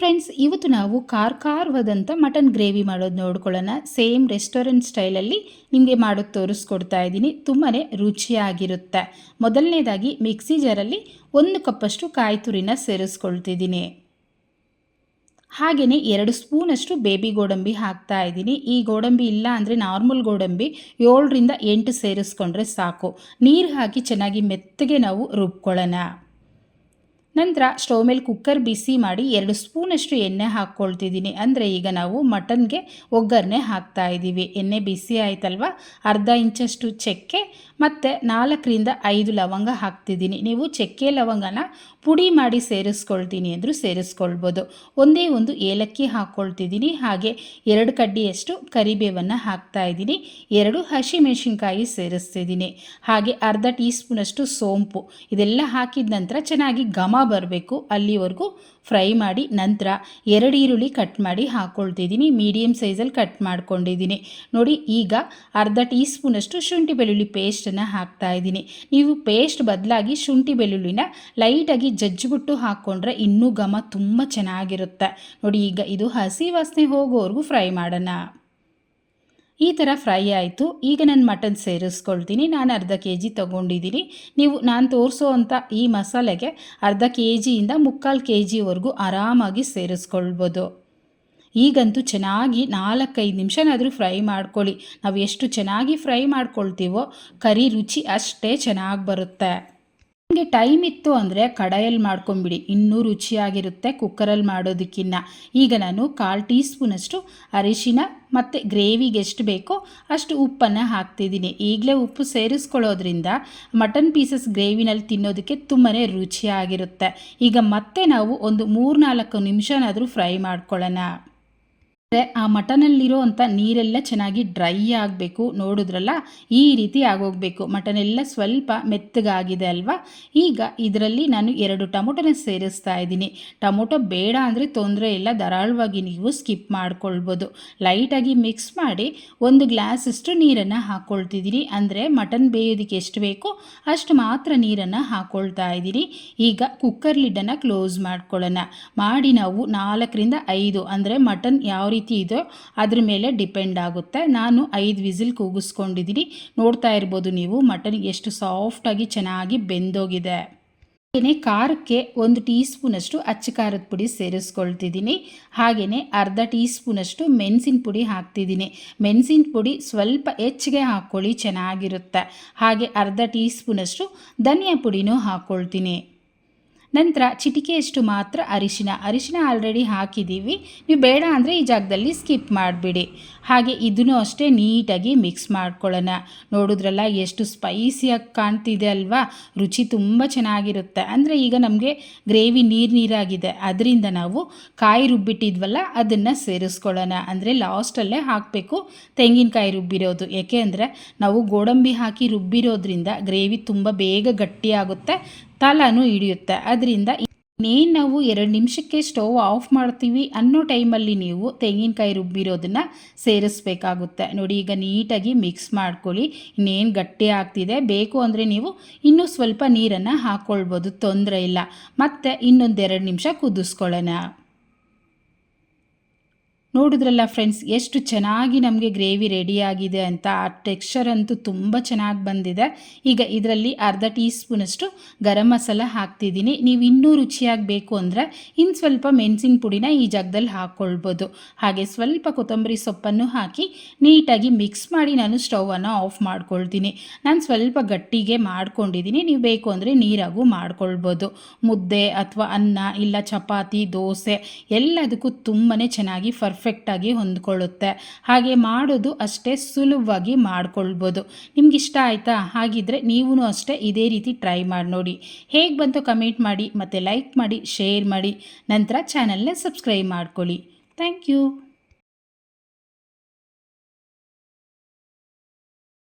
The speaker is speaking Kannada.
ಫ್ರೆಂಡ್ಸ್ ಇವತ್ತು ನಾವು ಕಾರ್ ಕಾರ್ವಾದಂಥ ಮಟನ್ ಗ್ರೇವಿ ಮಾಡೋದು ನೋಡ್ಕೊಳ್ಳೋಣ. ಸೇಮ್ ರೆಸ್ಟೋರೆಂಟ್ ಸ್ಟೈಲಲ್ಲಿ ನಿಮಗೆ ಮಾಡೋದು ತೋರಿಸ್ಕೊಡ್ತಾ ಇದ್ದೀನಿ. ತುಂಬಾ ರುಚಿಯಾಗಿರುತ್ತೆ. ಮೊದಲನೇದಾಗಿ ಮಿಕ್ಸಿ ಜಾರಲ್ಲಿ ಒಂದು ಕಪ್ಪಷ್ಟು ಕಾಯಿ ತುರಿನ ಸೇರಿಸ್ಕೊಳ್ತಿದ್ದೀನಿ. ಹಾಗೆಯೇ ಎರಡು ಸ್ಪೂನಷ್ಟು ಬೇಬಿ ಗೋಡಂಬಿ ಹಾಕ್ತಾ ಇದ್ದೀನಿ. ಈ ಗೋಡಂಬಿ ಇಲ್ಲ ಅಂದರೆ ನಾರ್ಮಲ್ ಗೋಡಂಬಿ ಏಳರಿಂದ ಎಂಟು ಸೇರಿಸ್ಕೊಂಡ್ರೆ ಸಾಕು. ನೀರು ಹಾಕಿ ಚೆನ್ನಾಗಿ ಮೆತ್ತಗೆ ನಾವು ರುಬ್ಕೊಳ್ಳೋಣ. ನಂತರ ಸ್ಟವ್ ಮೇಲೆ ಕುಕ್ಕರ್ ಬಿಸಿ ಮಾಡಿ ಎರಡು ಸ್ಪೂನಷ್ಟು ಎಣ್ಣೆ ಹಾಕ್ಕೊಳ್ತಿದ್ದೀನಿ. ಅಂದರೆ ಈಗ ನಾವು ಮಟನ್ಗೆ ಒಗ್ಗರಣೆ ಹಾಕ್ತಾ ಇದ್ದೀವಿ. ಎಣ್ಣೆ ಬಿಸಿ ಆಯ್ತಲ್ವ? ಅರ್ಧ ಇಂಚಷ್ಟು ಚಕ್ಕೆ ಮತ್ತು ನಾಲ್ಕರಿಂದ ಐದು ಲವಂಗ ಹಾಕ್ತಿದ್ದೀನಿ. ನೀವು ಚಕ್ಕೆ ಲವಂಗನ ಪುಡಿ ಮಾಡಿ ಸೇರಿಸ್ಕೊಳ್ತೀನಿ ಅಂದರೂ ಸೇರಿಸ್ಕೊಳ್ಬೋದು. ಒಂದೇ ಒಂದು ಏಲಕ್ಕಿ ಹಾಕ್ಕೊಳ್ತಿದ್ದೀನಿ ಹಾಗೆ ಎರಡು ಕಡ್ಡಿಯಷ್ಟು ಕರಿಬೇವನ್ನು ಹಾಕ್ತಾ ಇದ್ದೀನಿ. ಎರಡು ಹಸಿಮೆಣಸಿನ್ಕಾಯಿ ಸೇರಿಸ್ತಿದ್ದೀನಿ. ಹಾಗೆ ಅರ್ಧ ಟೀ ಸ್ಪೂನಷ್ಟು ಸೋಂಪು. ಇದೆಲ್ಲ ಹಾಕಿದ ನಂತರ ಚೆನ್ನಾಗಿ ಘಮ ಬರಬೇಕು ಅಲ್ಲಿವರೆಗೂ. ಫ್ರೈ ಮಾಡಿ ನಂತರ ಎರಡು ಈರುಳ್ಳಿ ಕಟ್ ಮಾಡಿ ಹಾಕ್ಕೊಳ್ತಿದ್ದೀನಿ ಮೀಡಿಯಮ್ ಸೈಜಲ್ಲಿ ಕಟ್ ಮಾಡ್ಕೊಂಡಿದ್ದೀನಿ. ನೋಡಿ, ಈಗ ಅರ್ಧ ಟೀ ಸ್ಪೂನಷ್ಟು ಶುಂಠಿ ಬೆಳ್ಳುಳ್ಳಿ ಪೇಸ್ಟನ್ನು ಹಾಕ್ತಾ ಇದ್ದೀನಿ. ನೀವು ಪೇಸ್ಟ್ ಬದಲಾಗಿ ಶುಂಠಿ ಬೆಳ್ಳುಳ್ಳಿನ ಲೈಟಾಗಿ ಜಜ್ಜಿಬಿಟ್ಟು ಹಾಕ್ಕೊಂಡ್ರೆ ಇನ್ನೂ ಘಮ ತುಂಬ ಚೆನ್ನಾಗಿರುತ್ತೆ. ನೋಡಿ, ಈಗ ಇದು ಹಸಿ ವಾಸನೆ ಹೋಗೋವರೆಗೂ ಫ್ರೈ ಮಾಡೋಣ. ಈ ಥರ ಫ್ರೈ ಆಯಿತು. ಈಗ ನಾನು ಮಟನ್ ಸೇರಿಸ್ಕೊಳ್ತೀನಿ. ನಾನು ಅರ್ಧ ಕೆ ಜಿ ತೊಗೊಂಡಿದ್ದೀನಿ ನೀವು ನಾನು ತೋರಿಸೋ ಈ ಮಸಾಲೆಗೆ ಅರ್ಧ ಕೆ ಜಿಯಿಂದ ಮುಕ್ಕಾಲು ಕೆ ಜಿವರೆಗೂ ಆರಾಮಾಗಿ ಸೇರಿಸ್ಕೊಳ್ಬೋದು. ಈಗಂತೂ ಚೆನ್ನಾಗಿ ನಾಲ್ಕೈದು ನಿಮಿಷನಾದರೂ ಫ್ರೈ ಮಾಡ್ಕೊಳ್ಳಿ. ನಾವು ಎಷ್ಟು ಚೆನ್ನಾಗಿ ಫ್ರೈ ಮಾಡ್ಕೊಳ್ತೀವೋ, ಕರಿ ರುಚಿ ಅಷ್ಟೇ ಚೆನ್ನಾಗಿ ಬರುತ್ತೆ. ನಿಮಗೆ ಟೈಮ್ ಇತ್ತು ಅಂದರೆ ಕಡಾಯಲ್ಲಿ ಮಾಡ್ಕೊಂಬಿಡಿ. ಇನ್ನೂ ರುಚಿಯಾಗಿರುತ್ತೆ ಕುಕ್ಕರಲ್ಲಿ ಮಾಡೋದಕ್ಕಿನ್ನ. ಈಗ ನಾನು ಕಾಲು ಟೀ ಸ್ಪೂನಷ್ಟು ಅರಿಶಿನ ಮತ್ತು ಗ್ರೇವಿಗೆ ಎಷ್ಟು ಬೇಕೋ ಅಷ್ಟು ಉಪ್ಪನ್ನು ಹಾಕ್ತಿದ್ದೀನಿ ಈಗಲೇ ಉಪ್ಪು ಸೇರಿಸ್ಕೊಳ್ಳೋದ್ರಿಂದ ಮಟನ್ ಪೀಸಸ್ ಗ್ರೇವಿನಲ್ಲಿ ತಿನ್ನೋದಕ್ಕೆ ತುಂಬಾ ರುಚಿಯಾಗಿರುತ್ತೆ. ಈಗ ಮತ್ತೆ ನಾವು ಒಂದು ಮೂರು ನಾಲ್ಕು ನಿಮಿಷನಾದರೂ ಫ್ರೈ ಮಾಡ್ಕೊಳ್ಳೋಣ. ಆ ಮಟನಲ್ಲಿರೋ ಅಂಥ ನೀರೆಲ್ಲ ಚೆನ್ನಾಗಿ ಡ್ರೈ ಆಗಬೇಕು, ನೋಡಿದ್ರಲ್ಲ? ಈ ರೀತಿ ಆಗೋಗಬೇಕು. ಮಟನ್ ಎಲ್ಲ ಸ್ವಲ್ಪ ಮೆತ್ತಗಾಗಿದೆ ಅಲ್ವಾ? ಈಗ ಇದರಲ್ಲಿ ನಾನು ಎರಡು ಟೊಮೊಟೊನ ಸೇರಿಸ್ತಾ ಇದ್ದೀನಿ. ಟೊಮೊಟೊ ಬೇಡ ಅಂದರೆ ತೊಂದರೆ ಇಲ್ಲ, ಧಾರಾಳವಾಗಿ ನೀವು ಸ್ಕಿಪ್ ಮಾಡ್ಕೊಳ್ಬೋದು. ಲೈಟಾಗಿ ಮಿಕ್ಸ್ ಮಾಡಿ ಒಂದು ಗ್ಲಾಸಷ್ಟು ನೀರನ್ನು ಹಾಕ್ಕೊಳ್ತಿದ್ದೀನಿ ಅಂದರೆ ಮಟನ್ ಬೇಯೋದಕ್ಕೆ ಎಷ್ಟು ಬೇಕೋ ಅಷ್ಟು ಮಾತ್ರ ನೀರನ್ನು ಹಾಕ್ಕೊಳ್ತಾ ಇದ್ದೀನಿ. ಈಗ ಕುಕ್ಕರ್ ಲಿಡ್ಡನ್ನು ಕ್ಲೋಸ್ ಮಾಡ್ಕೊಳ್ಳೋಣ. ಮಾಡಿ ನಾವು ನಾಲ್ಕರಿಂದ ಐದು ಅಂದರೆ ಮಟನ್ ಯಾವ ರೀತಿ ರೀತಿ ಇದೋ, ಅದ್ರ ಮೇಲೆ ಡಿಪೆಂಡ್ ಆಗುತ್ತೆ. ನಾನು ಐದು ವಿಸಿಲ್ ಕೂಗಿಸ್ಕೊಂಡಿದ್ದೀನಿ. ನೋಡ್ತಾ ಇರ್ಬೋದು ನೀವು, ಮಟನ್ ಎಷ್ಟು ಸಾಫ್ಟಾಗಿ ಚೆನ್ನಾಗಿ ಬೆಂದೋಗಿದೆ. ಹಾಗೆಯೇ ಖಾರಕ್ಕೆ ಒಂದು ಟೀ ಸ್ಪೂನಷ್ಟು ಅಚ್ಚ ಖಾರದ ಪುಡಿ ಸೇರಿಸ್ಕೊಳ್ತಿದ್ದೀನಿ. ಹಾಗೆಯೇ ಅರ್ಧ ಟೀ ಸ್ಪೂನಷ್ಟು ಮೆಣಸಿನ ಪುಡಿ ಹಾಕ್ತಿದ್ದೀನಿ. ಮೆಣಸಿನ ಪುಡಿ ಸ್ವಲ್ಪ ಹೆಚ್ಚಿಗೆ ಹಾಕ್ಕೊಳ್ಳಿ, ಚೆನ್ನಾಗಿರುತ್ತೆ. ಹಾಗೆ ಅರ್ಧ ಟೀ ಸ್ಪೂನಷ್ಟು ಧನಿಯಾ ಪುಡಿನೂ ಹಾಕ್ಕೊಳ್ತೀನಿ. ನಂತರ ಚಿಟಿಕೆಯಷ್ಟು ಮಾತ್ರ ಅರಿಶಿನ. ಅರಿಶಿನ ಆಲ್ರೆಡಿ ಹಾಕಿದ್ದೀವಿ. ನೀವು ಬೇಡ ಅಂದರೆ ಈ ಜಾಗದಲ್ಲಿ ಸ್ಕಿಪ್ ಮಾಡಿಬಿಡಿ. ಹಾಗೆ ಇದನ್ನು ಅಷ್ಟೇ ನೀಟಾಗಿ ಮಿಕ್ಸ್ ಮಾಡ್ಕೊಳ್ಳೋಣ. ನೋಡಿದ್ರಲ್ಲ ಎಷ್ಟು ಸ್ಪೈಸಿಯಾಗಿ ಕಾಣ್ತಿದೆ ಅಲ್ವಾ? ರುಚಿ ತುಂಬ ಚೆನ್ನಾಗಿರುತ್ತೆ. ಅಂದರೆ ಈಗ ನಮಗೆ ಗ್ರೇವಿ ನೀರು ನೀರಾಗಿದೆ. ಅದರಿಂದ ನಾವು ಕಾಯಿ ರುಬ್ಬಿಟ್ಟಿದ್ವಲ್ಲ, ಅದನ್ನು ಸೇರಿಸ್ಕೊಳ್ಳೋಣ. ಅಂದರೆ ಲಾಸ್ಟಲ್ಲೇ ಹಾಕಬೇಕು ತೆಂಗಿನಕಾಯಿ ರುಬ್ಬಿರೋದು. ಏಕೆ ಅಂದರೆ ನಾವು ಗೋಡಂಬಿ ಹಾಕಿ ರುಬ್ಬಿರೋದ್ರಿಂದ ಗ್ರೇವಿ ತುಂಬ ಬೇಗ ಗಟ್ಟಿಯಾಗುತ್ತೆ. ತಲಾನು ಹಿಡಿಯುತ್ತೆ. ಅದರಿಂದ ಇನ್ನೇನು ನಾವು ಎರಡು ನಿಮಿಷಕ್ಕೆ ಸ್ಟೋವ್ ಆಫ್ ಮಾಡ್ತೀವಿ ಅನ್ನೋ ಟೈಮಲ್ಲಿ ನೀವು ತೆಂಗಿನಕಾಯಿ ರುಬ್ಬಿರೋದನ್ನು ಸೇರಿಸ್ಬೇಕಾಗುತ್ತೆ. ನೋಡಿ, ಈಗ ನೀಟಾಗಿ ಮಿಕ್ಸ್ ಮಾಡ್ಕೊಳ್ಳಿ. ಇನ್ನೇನು ಗಟ್ಟಿ ಆಗ್ತಿದೆ. ಬೇಕು ಅಂದರೆ ನೀವು ಇನ್ನೂ ಸ್ವಲ್ಪ ನೀರನ್ನು ಹಾಕ್ಕೊಳ್ಬೋದು ತೊಂದರೆ ಇಲ್ಲ. ಮತ್ತು ಇನ್ನೊಂದೆರಡು ನಿಮಿಷ ಕುದಿಸ್ಕೊಳ್ಳೋಣ. ನೋಡಿದ್ರಲ್ಲ ಫ್ರೆಂಡ್ಸ್ ಎಷ್ಟು ಚೆನ್ನಾಗಿ ನಮಗೆ ಗ್ರೇವಿ ರೆಡಿಯಾಗಿದೆ ಅಂತ, ಆ ಟೆಕ್ಸ್ಚರ್ ಅಂತೂ ತುಂಬ ಚೆನ್ನಾಗಿ ಬಂದಿದೆ. ಈಗ ಇದರಲ್ಲಿ ಅರ್ಧ ಟೀ ಸ್ಪೂನಷ್ಟು ಗರಂ ಮಸಾಲ ಹಾಕ್ತಿದ್ದೀನಿ. ನೀವು ಇನ್ನೂ ರುಚಿಯಾಗಿ ಬೇಕು ಅಂದರೆ ಇನ್ನು ಸ್ವಲ್ಪ ಮೆಣಸಿನ ಪುಡಿನ ಈ ಜಾಗದಲ್ಲಿ ಹಾಕ್ಕೊಳ್ಬೋದು ಹಾಗೆ ಸ್ವಲ್ಪ ಕೊತ್ತಂಬರಿ ಸೊಪ್ಪನ್ನು ಹಾಕಿ ನೀಟಾಗಿ ಮಿಕ್ಸ್ ಮಾಡಿ ನಾನು ಸ್ಟೌವನ್ನು ಆಫ್ ಮಾಡ್ಕೊಳ್ತೀನಿ. ನಾನು ಸ್ವಲ್ಪ ಗಟ್ಟಿಗೆ ಮಾಡ್ಕೊಂಡಿದ್ದೀನಿ. ನೀವು ಬೇಕು ಅಂದರೆ ನೀರಾಗೂ ಮಾಡ್ಕೊಳ್ಬೋದು. ಮುದ್ದೆ ಅಥವಾ ಅನ್ನ ಇಲ್ಲ ಚಪಾತಿ, ದೋಸೆ ಎಲ್ಲದಕ್ಕೂ ತುಂಬಾ ಚೆನ್ನಾಗಿ ಫರ್ ಪರ್ಫೆಕ್ಟಾಗಿ ಹೊಂದ್ಕೊಳ್ಳುತ್ತೆ. ಹಾಗೆ ಮಾಡೋದು ಅಷ್ಟೇ ಸುಲಭವಾಗಿ ಮಾಡ್ಕೊಳ್ಬೋದು. ನಿಮ್ಗೆ ಇಷ್ಟ ಆಯಿತಾ? ಹಾಗಿದ್ರೆ ನೀವೂ ಅಷ್ಟೇ ಇದೇ ರೀತಿ ಟ್ರೈ ಮಾಡಿ ನೋಡಿ. ಹೇಗೆ ಬಂತು ಕಮೆಂಟ್ ಮಾಡಿ, ಮತ್ತು ಲೈಕ್ ಮಾಡಿ ಶೇರ್ ಮಾಡಿ. ನಂತರ ಚಾನಲ್ನ ಸಬ್ಸ್ಕ್ರೈಬ್ ಮಾಡ್ಕೊಳ್ಳಿ. Thank you